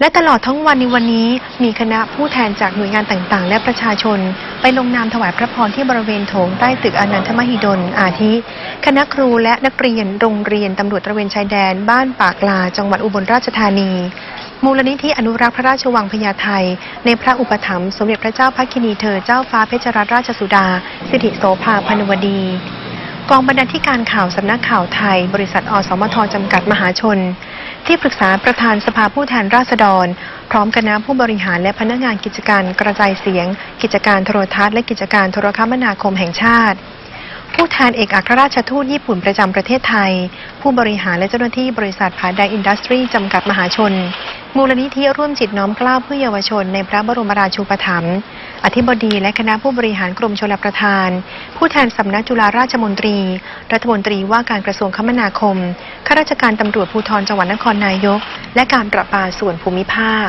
และตลอดทั้งวันในวันนี้มีคณะผู้แทนจากหน่วยงานต่างๆ และประชาชน ไปลงนามถวายพระพรที่บริเวณโถงใต้ตึกอนันทมหิดล อาทิ คณะครูและนักเรียนโรงเรียนตำรวจตระเวนชายแดน บ้านปากลา จังหวัดอุบลราชธานี มูลนิธิอนุรักษ์พระราชวังพญาไทในพระอุปถัมภ์สมเด็จพระเจ้าพัคินีเธอเจ้าฟ้าเพชรรัตนราชสุดา สิริโสภาพนวดีกองบรรณาธิการข่าวสำนักข่าวไทย บริษัทอสมทจำกัดมหาชน ที่ปรึกษาประธานสภาผู้แทนราษฎร พร้อมคณะผู้บริหารและพนักงานกิจการกระจายเสียง กิจการโทรทัศน์และกิจการโทรคมนาคมแห่งชาติ ผู้แทนเอกอัครราชทูตญี่ปุ่นประจำประเทศไทย ผู้บริหารและเจ้าหน้าที่บริษัทผาไดอินดัสทรีจำกัดมหาชน มูลนิธิร่วมจิตน้อมกล้าเพื่อเยาวชนในพระบรมราชูปถัมภ์ อธิบดีและคณะผู้บริหารกรมชลประทาน ผู้แทนสำนักจุฬาราชมนตรี รัฐมนตรีว่าการกระทรวงคมนาคม ข้าราชการตำรวจภูธรจังหวัดนครนายก และการประปาส่วนภูมิภาค